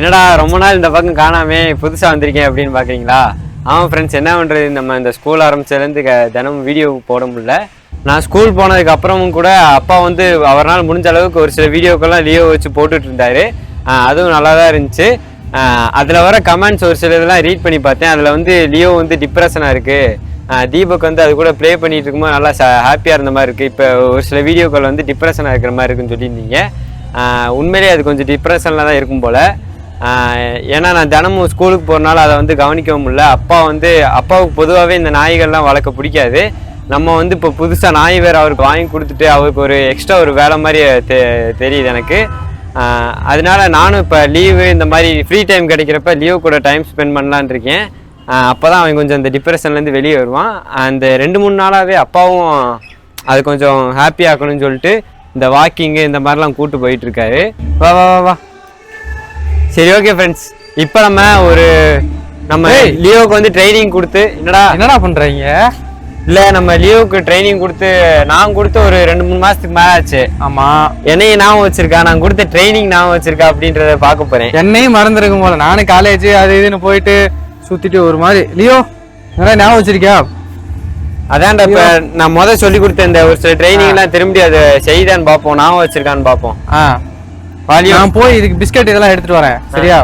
என்னடா ரொம்ப நாள் இந்த பக்கம் காணாமே புதுசாக வந்திருக்கேன் அப்படின்னு பார்க்குறீங்களா ஆமாம் ஃப்ரெண்ட்ஸ் என்ன பண்ணுறது நம்ம இந்த ஸ்கூல் ஆரம்பிச்சதுலேருந்து க- தினமும் வீடியோ போட முடியல. நான் ஸ்கூல் போனதுக்கு அப்புறமும் கூட அப்பா வந்து அவரால் முடிஞ்ச அளவுக்கு ஒரு சில வீடியோக்கெல்லாம் லியோ வச்சு போட்டுட்டு இருந்தாரு. அதுவும் நல்லா தான் இருந்துச்சு அதில் வர கமெண்ட்ஸ் ஒரு சில இதெல்லாம் ரீட் பண்ணி பார்த்தேன். அதில் வந்து லியோ வந்து டிப்ரெஷனாக இருக்குது தீபக் வந்து அது கூட ப்ளே பண்ணிட்டு இருக்கும்போது நல்லா ஹாப்பியாக இருந்த மாதிரி இருக்குது இப்போ ஒரு சில வீடியோக்கள் வந்து டிப்ரெஷனாக இருக்கிற மாதிரி இருக்குன்னு சொல்லியிருந்தீங்க. உண்மையிலேயே அது கொஞ்சம் டிப்ரெஷனில் தான் இருக்கும் போல். ஏன்னா நான் தினமும் ஸ்கூலுக்கு போகிறனால அதை வந்து கவனிக்கவும் முடியல. அப்பா வந்து அப்பாவுக்கு பொதுவாகவே இந்த நாய்கள்லாம் வளர்க்க பிடிக்காது. நம்ம வந்து இப்போ புதுசாக நாய் வேறு அவருக்கு வாங்கி கொடுத்துட்டு அவருக்கு ஒரு எக்ஸ்ட்ரா ஒரு வேலை மாதிரி தெ தெரியுது எனக்கு. அதனால நானும் இப்போ லீவு இந்த மாதிரி ஃப்ரீ டைம் கிடைக்கிறப்ப லீவு கூட டைம் ஸ்பெண்ட் பண்ணலான்னு இருக்கேன். அப்போ தான் அவன் கொஞ்சம் இந்த டிப்ரெஷன்லேருந்து வெளியே வருவான். அந்த ரெண்டு மூணு நாளாகவே அப்பாவும் அது கொஞ்சம் ஹாப்பி ஆக்கணும்னு சொல்லிட்டு இந்த வாக்கிங்கு இந்த மாதிரிலாம் கூப்பிட்டு போயிட்டுருக்காரு வா வா வா வா. சரி ஓகே ஃப்ரெண்ட்ஸ் இப்போ நம்ம ஒரு நம்ம. லியோவுக்கு வந்து ட்ரைனிங் கொடுத்து என்னடா என்னடா பண்றீங்க? இல்லை நம்ம லியோவுக்கு ட்ரைனிங் கொடுத்து நான் கொடுத்து ஒரு ரெண்டு மூணு மாதத்துக்கு மேலே ஆச்சு. ஆமா. என்னையும் ஞாபகம் வச்சிருக்கா? நான் கொடுத்த ட்ரைனிங் ஞாபகம் வச்சிருக்கா அப்படின்றத பார்க்க போகிறேன் என்னையும் மறந்துருக்கும் போல. நானும் காலேஜ் அது இதுன்னு போயிட்டு சுத்திட்டு ஒரு மாதிரி. லியோ என்ன ஞாபகம் வச்சிருக்கியா? அதான்டா இப்ப நான் முத சொல்லி கொடுத்த இந்த ஒரு சில ட்ரைனிங் எல்லாம் திரும்பி அதை செய்தான்னு பார்ப்போம் ஞாபகம் வச்சிருக்கான்னு பார்ப்போம். ஆ. நான் போய் இதுக்கு பிஸ்கட் இதெல்லாம் எடுத்துட்டு வரேன். சரியா?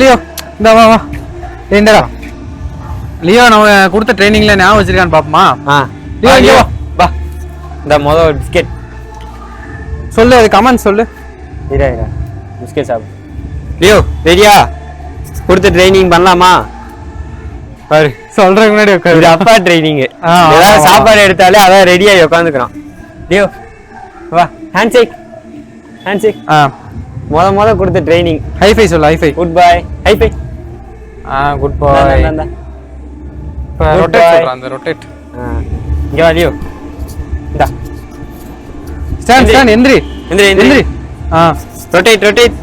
லியோ. இந்த வா வா. இந்தடா. லியோ நம்ம கொடுத்த ட்ரைனிங்ல ஞாபகம் வச்சிருக்கான்னு பாப்போமா? லியோ, வாலியோ வா. இந்த முத பிஸ்கெட். சொல்லு அது கமெண்ட் சொல்லு. இரா இரா. பிஸ்கெட் சாப்பிடு. லியோ. ரெடியா? கொடுத்த ட்ரைனிங் பண்ணலாமா? பாரு. சொல்றதுக்கு முன்னாடி உட்காரு. அப்பா ட்ரைனிங் ஏதாவது. சாப்பாடு எடுத்தாலே அதான் ரெடியாகி உட்காந்துக்கிறான் லியோ. வா ஹேண்ட் ஷேக் ஹேண்ட் ஷேக் ஆ. முத முத கொடுத்த ட்ரைனிங் ஹைஃபை சொல்லு ஹைஃபை குட் பை ஆ குட் பாய் இப்போ ரொட்டேட். சொல்றேன் அந்த ரொட்டேட் இங்க வா லியோ இந்தா. ஸ்டாண்ட். ஸ்டாண்ட் எந்திரி எந்திரி, எந்திரி. ஆ. ரொட்டேட் ரொட்டேட்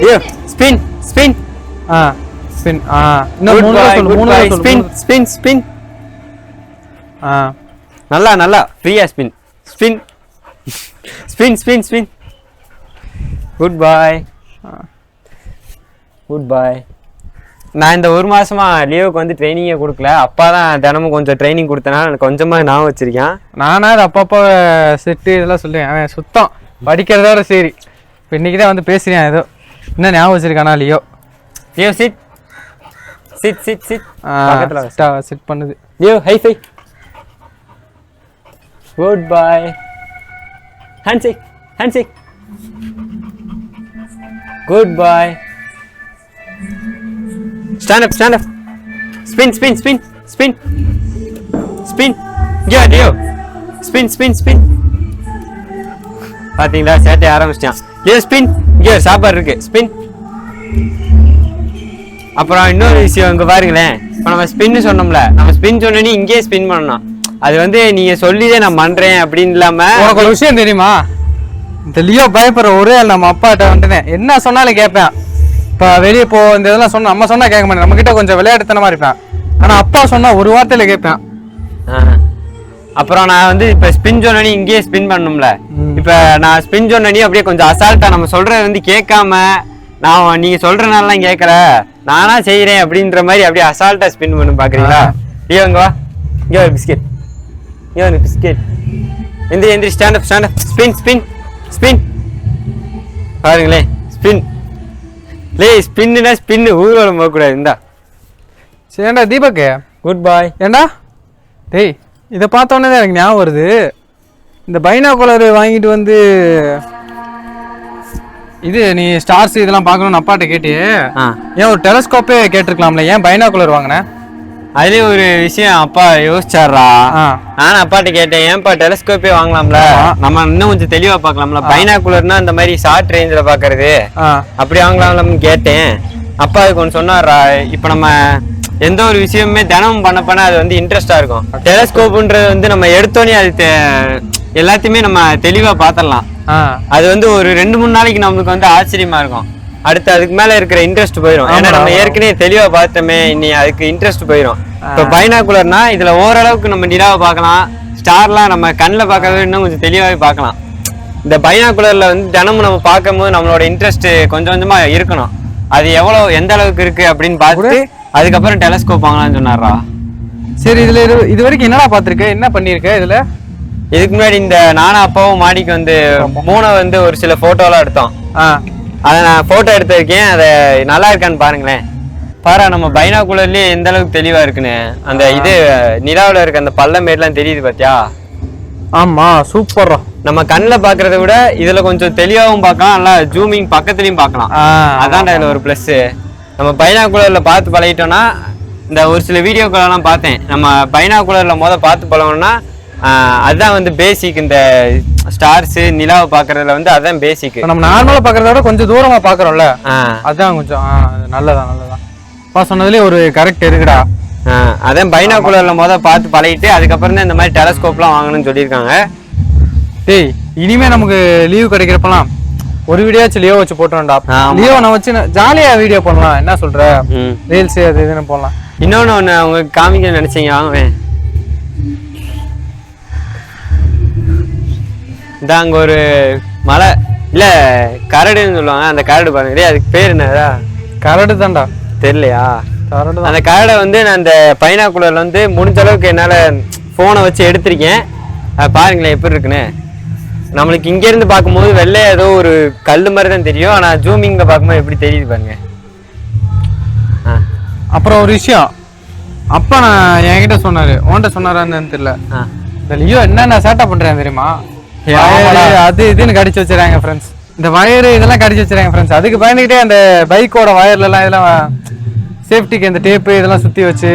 ஐயோ ஸ்பின் ஸ்பின் ஆ ஸ்பின் ஆ. இன்னும் மூணு சொல்லு மூணு சொல்லு ஸ்பின் ஸ்பின் ஸ்பின் ஆ. நல்லா நல்லா. ஃப்ரீயா spin spin spin spin spin good boy good boy நான் இந்த ஒரு மாசமா லீவுக்கு வந்து ட்ரைனிங்கே கொடுக்கல. அப்பா தான் தினமும் கொஞ்சம் ட்ரைனிங் கொடுத்தனால எனக்கு கொஞ்சமா ஞாபகம் வச்சிருக்கேன். நானா அது அப்பப்போ செட்டு இதெல்லாம் சொல்லுவேன். அவன் சுத்தம். படிக்கிறதோட சரி. இப்போ இன்னைக்கு தான் வந்து பேசுறேன் ஏதோ. என்ன ஞாபகம் வச்சிருக்கானா Leo Leo sit sit sit sit set பண்ணுது. Leo high five good boy hand shake hand shake good boy stand up stand up spin spin spin spin spin யா லியோ ஸ்பின் ஸ்பின் ஸ்பின் பார்த்தீங்களா சேட்டை ஆரம்பிச்சிட்டான் ஏ spin இங்கே ஒரு சாப்பாடு இருக்கு. Spin அப்புறம் இன்னொரு விஷயம் இங்கே பாருங்களேன். இப்போ நம்ம ஸ்பின்னு சொன்னோம்ல. நம்ம ஸ்பின் சொன்னோன்னே இங்கேயே ஸ்பின் பண்ணணும் அது வந்து நீங்க சொல்லிதே நான் பண்றேன் அப்படின்னு இல்லாம உனக்கு ஒரு விஷயம் தெரியுமா? இந்த லியோ பயப்படுற ஒரே ஆள் நம்ம அப்பாட்ட வந்துட்டேன். என்ன சொன்னாலும் கேட்பேன். இப்போ வெளியே போ இந்த இதெல்லாம் சொன்னா நம்ம சொன்னா கேட்க மாட்டேன். நம்ம கிட்ட கொஞ்சம் விளையாட்டுத்தனமா இருப்பேன். ஆனா அப்பா சொன்னா ஒரு வார்த்தையில கேட்பேன். அப்புறம் நான் வந்து இப்ப ஸ்பின் சொன்னோன்னே இங்கேயே ஸ்பின் பண்ணணும்ல. ம். இப்ப நான் ஸ்பின் சொன்னோன்னே அப்படியே கொஞ்சம் அசால்ட்டா நம்ம சொல்றது வந்து கேட்காம நான் நீங்க சொல்றனாலாம் கேட்கல. நானா செய்யறேன் அப்படின்ற மாதிரி அப்படியே அசால்ட்டா ஸ்பின் பண்ணு பாக்குறீங்களா? இங்க வா. இங்க பிஸ்கெட். ஒரு பிஸ்கெட் எந்திரி எந்திரி stand up stand up spin spin spin பாருங்களேன் ஸ்பின் லே ஸ்பின்னுனா ஸ்பின் ஊர்வலம் போகக்கூடாது இந்தா. சரிடா தீபக்? குட் பாய் ஏண்டா? டேய் இதை பார்த்தோன்னே தான் எனக்கு ஞாபகம் வருது. இந்த பைனாகுலர் வாங்கிட்டு வந்து இது நீ ஸ்டார்ஸ் இதெல்லாம் பார்க்கணும்னு அப்பாட்ட கேட்டியே ஏன் ஒரு டெலஸ்கோப்பே கேட்டிருக்கலாம்ல ஏன் பைனாகுலர் வாங்கினேன் அதுலயும் ஒரு விஷயம் அப்பா யோசிச்சாரா? ஆ. நானும் அப்பாட்ட கேட்டேன் ஏன்பா டெலஸ்கோப்பே வாங்கலாம்ல. நம்ம இன்னும் கொஞ்சம் தெளிவா பார்க்கலாம்ல? பைனாகுலர்னா இந்த மாதிரி ஷார்ட் ரேஞ்சில் பாக்குறது அப்படி வாங்கலாம்னு கேட்டேன். அப்பா அதுக்கு ஒன்று சொன்னாரா? இப்போ நம்ம எந்த ஒரு விஷயமுமே தினமும் பண்ண பண்ண அது வந்து இன்ட்ரெஸ்டா இருக்கும். டெலஸ்கோப்புன்றது வந்து நம்ம எடுத்தோடனே அது எல்லாத்தையுமே நம்ம தெளிவா பார்த்துடலாம். ஆ. அது வந்து ஒரு ரெண்டு மூணு நாளைக்கு நம்மளுக்கு வந்து ஆச்சரியமா இருக்கும். அடுத்து அதுக்கு மேல இருக்கிற இன்ட்ரெஸ்ட் போயிடும் ஏன்னா நம்ம. ஏற்கனவே தெளிவா பார்த்தோமே இனி அதுக்கு இன்ட்ரெஸ்ட் போயிடும் இப்போ பைனாகுலர்னா இதுல ஓரளவுக்கு நம்ம நிலாவை பார்க்கலாம். ஸ்டார்லாம் நம்ம கண்ணில் பார்க்கறத இன்னும் கொஞ்சம் தெளிவாகவே பார்க்கலாம். இந்த பைனாக்குலரில் வந்து தினமும் நம்ம பார்க்கும்போது நம்மளோட இன்ட்ரெஸ்ட் கொஞ்சம் கொஞ்சமா இருக்கணும். அது எவ்வளோ எந்த அளவுக்கு இருக்கு அப்படின்னு பார்த்துட்டு அதுக்கப்புறம் டெலஸ்கோப் வாங்கலாம்னு சொன்னாரா சரி இதுல இது இது வரைக்கும் என்னடா பார்த்திருக்க? என்ன பண்ணிருக்க இதுல? இதுக்கு முன்னாடி இந்த நானும் அப்பாவும் மாடிக்கு வந்து மூணை வந்து ஒரு சில போட்டோலாம் எடுத்தோம். அதை நான் போட்டோ எடுத்திருக்கேன் அதை நல்லா இருக்கான்னு பாருங்களேன். பாரா நம்ம பைனாக்குலர்லயே எந்த அளவுக்கு தெளிவா இருக்குன்னு. அந்த இது நிலாவுல இருக்க அந்த பள்ளமேடுலாம் தெரியுது பாத்தியா? ஆமா சூப்பர்ரா. நம்ம கண்ணில் பார்க்கறத விட இதுல கொஞ்சம் தெளிவாகவும் பார்க்கலாம். நல்லா ஜூமிங் பக்கத்துலயும் பார்க்கலாம். ஆ அதான்டா இதுல ஒரு ப்ளஸ் நம்ம பைனாக்குலர்ல பார்த்து பழகிட்டோம்னா இந்த ஒரு சில வீடியோக்களெல்லாம் பார்த்தேன். நம்ம பைனாக்குலர்ல முத பார்த்து பழகணும்னா அதுதான் வந்து பேசிக் இந்த ஸ்டார்ஸ் நிலாவை பார்க்கறதுல வந்து அதுதான் பேசிக் நம்ம நார்மலா பாக்குறத விட கொஞ்சம் தூரமா பாக்குறோம்ல அதான் கொஞ்சம் நல்லதா நல்லதா அப்பா சொன்னதுலயே ஒரு கரெக்ட் இருக்குடா. அதான் பைனாக்குலர்ல முத பார்த்து பழகிட்டு அதுக்கப்புறம் தான் இந்த மாதிரி டெலஸ்கோப்லாம் வாங்கணும்னு சொல்லியிருக்காங்க. டேய் இனிமே நமக்கு லீவ் கிடைக்கிறப்பலாம் ஒரு வீடியோச்சு லியோ வச்சு போட்டுரும்டா ஆமா. லியோ நான் வச்சு ஜாலியா வீடியோ பண்ணலாம் என்ன சொல்ற. ரீல்ஸ் அது இதுன்னு போடலாம். இன்னொன்னு ஒன்று உங்களுக்கு காமிக்க நினைச்சீங்க வாங்குவேன் இந்த அங்க ஒரு மலை. இல்ல கரடுன்னு சொல்லுவாங்க. அந்த கரடு பாருங்க. டேய், அதுக்கு பேர் என்னதா கரடு தான்டா. தெரியலையா? கரடு அந்த கரடை வந்து நான் அந்த பைனாக்குலர்ல வந்து முடிஞ்ச அளவுக்கு என்னால போனை வச்சு எடுத்திருக்கேன். அது பாருங்களேன் எப்படி இருக்குன்னு. நம்மளுக்கு இங்க இருந்து பார்க்கும்போது வெள்ளை ஏதோ ஒரு கல் மாதிரி தான் தெரியும். ஆனா ஜூமிங்ல பார்க்கும்போது எப்படி தெரியுது பாருங்க. அப்புறம் ஒரு விஷயம். அப்பா நான் என்கிட்ட சொன்னாரு. உன்கிட்ட சொன்னாரான்னு தெரியல. இந்த லியோ என்னென்ன சேட்டை பண்றேன் தெரியுமா. அது இதுன்னு கடிச்சு வச்சிருக்காங்க ஃப்ரெண்ட்ஸ் இந்த வயரு இதெல்லாம் கடிச்சு வச்சிருக்காங்க ஃப்ரெண்ட்ஸ் அதுக்கு பயந்துக்கிட்டே அந்த பைக்கோட வயர்ல எல்லாம் இதெல்லாம் சேஃப்டிக்கு இந்த டேப்பு இதெல்லாம் சுத்தி வச்சு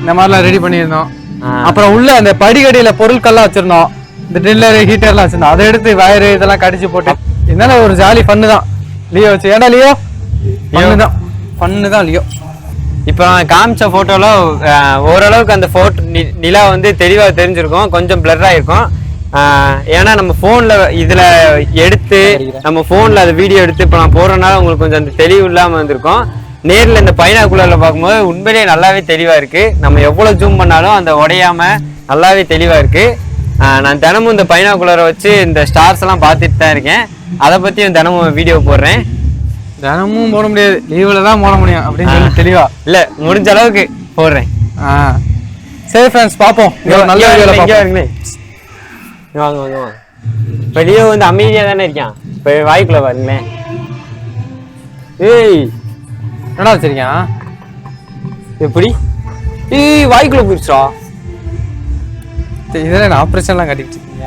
இந்த மாதிரிலாம் ரெடி பண்ணியிருந்தோம். அப்புறம் உள்ள அந்த படிக்கடியில பொருட்கள்லாம் வச்சிருந்தோம். இந்த ட்ரில்லரு ஹீட்டர்லாம் வச்சிருந்தோம். அதை எடுத்து வயரு இதெல்லாம் கடிச்சு போட்டு இதனால ஒரு ஜாலி ஃபன்னு தான். லியோ வச்சு ஏன்டா லியோ? ஃபன்னு தான். ஃபன்னு தான் லியோ. இப்போ நான் காமிச்ச ஃபோட்டோல ஓரளவுக்கு அந்த ஃபோட்டோ நிலா வந்து தெளிவாக தெரிஞ்சிருக்கும். கொஞ்சம் பிளர்ராக இருக்கும் ஆஹ் ஏன்னா நம்ம ஃபோனில் இதில் எடுத்து நம்ம ஃபோனில் அது வீடியோ எடுத்து இப்போ நான் போடுறதுனால உங்களுக்கு கொஞ்சம் அந்த தெளிவு இல்லாமல் வந்திருக்கும். நேரில் இந்த பைனாக்குலரில் பார்க்கும்போது உண்மையிலேயே நல்லாவே தெளிவாக இருக்குது நம்ம எவ்வளோ ஜூம் பண்ணாலும் அந்த உடையாம நல்லாவே தெளிவாக இருக்குது நான் தினமும் இந்த பைனாக்குலரை வச்சு இந்த ஸ்டார்ஸ் எல்லாம் பார்த்துட்டு தான் இருக்கேன். அதை பற்றியும் தினமும் வீடியோ போடுறேன். தினமும் போட முடியாது. லீவில் தான் போட முடியும் அப்படின்னு சொல்லி தெளிவா. இல்லை முடிஞ்ச அளவுக்கு போடுறேன். ஆ. சரி ஃப்ரெண்ட்ஸ் பார்ப்போம். நல்ல வீடியோவில் பார்ப்போம். வாங்க வாங்க வாங்க இப்போ லியோ வந்து அமைதியா தானே இருக்கான்? இப்போ வாய்க்குள்ள பாருங்களேன். ஏய். என்னடா வச்சிருக்கேன் எப்படி? ஏய் வாய்க்குள்ள போயிடுச்சா இதெல்லாம் நான் ஆப்ரேஷன்லாம் கட்டிட்டு இருக்கீங்க?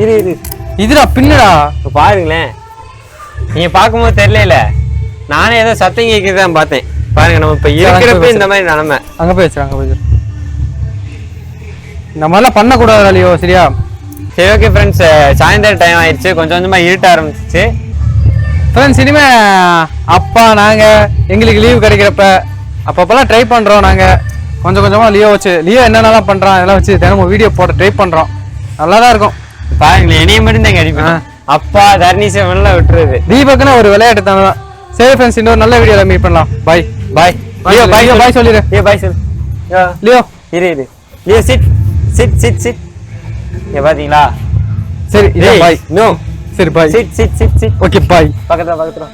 இரு இரு. இதுடா பின்னடா. இப்போ பாருங்களேன். நீங்க பார்க்கும்போது தெரியல நானே ஏதோ சத்தம் கேட்குறது தான் பார்த்தேன் பாருங்க நம்ம இப்போ இருக்கிறப்ப இந்த மாதிரி நிலமை அங்க போய் வச்சிரு அங்க போய் இந்த மாதிரிலாம் பண்ணக்கூடாது இல்லையோ சரியா? சரி ஓகே ஃப்ரெண்ட்ஸ் சாயந்தரம் டைம் ஆயிடுச்சு. கொஞ்சம் கொஞ்சமா இருட்ட ஆரம்பிச்சிச்சு. ஃப்ரெண்ட்ஸ் இனிமே அப்பா நாங்க எங்களுக்கு லீவ் கிடைக்கிறப்ப அப்பப்பெல்லாம் ட்ரை பண்றோம் நாங்க. கொஞ்சம் கொஞ்சமா லியோ வச்சு லியோ என்னென்னலாம் பண்றான் அதெல்லாம் வச்சு தினமும் வீடியோ போட ட்ரை பண்றோம். நல்லா தான் இருக்கும். பாருங்களேன் என்னைய மட்டும் தான் கடிப்பேன் அப்பா தர்ணீசவன்லாம் விட்டுருது. தீபக்குன்னு ஒரு விளையாட்டு தானே தான் சரி ஃப்ரெண்ட்ஸ் இன்னொரு நல்ல வீடியோல மீட் பண்ணலாம். Bye bye Leo bye bye சொல்லிடு. லியோ பாய் சொல்லு. லியோ இரு இரு. Leo sit sit sit sit இங்க பாத்தீங்களா? சரி இதான் பாய் நோ சரி bye sit sit sit sit okay bye பக்கத்துல பக்கத்துல.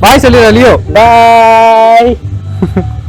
பாய் சொல்லிடுறா லியோ. பாய்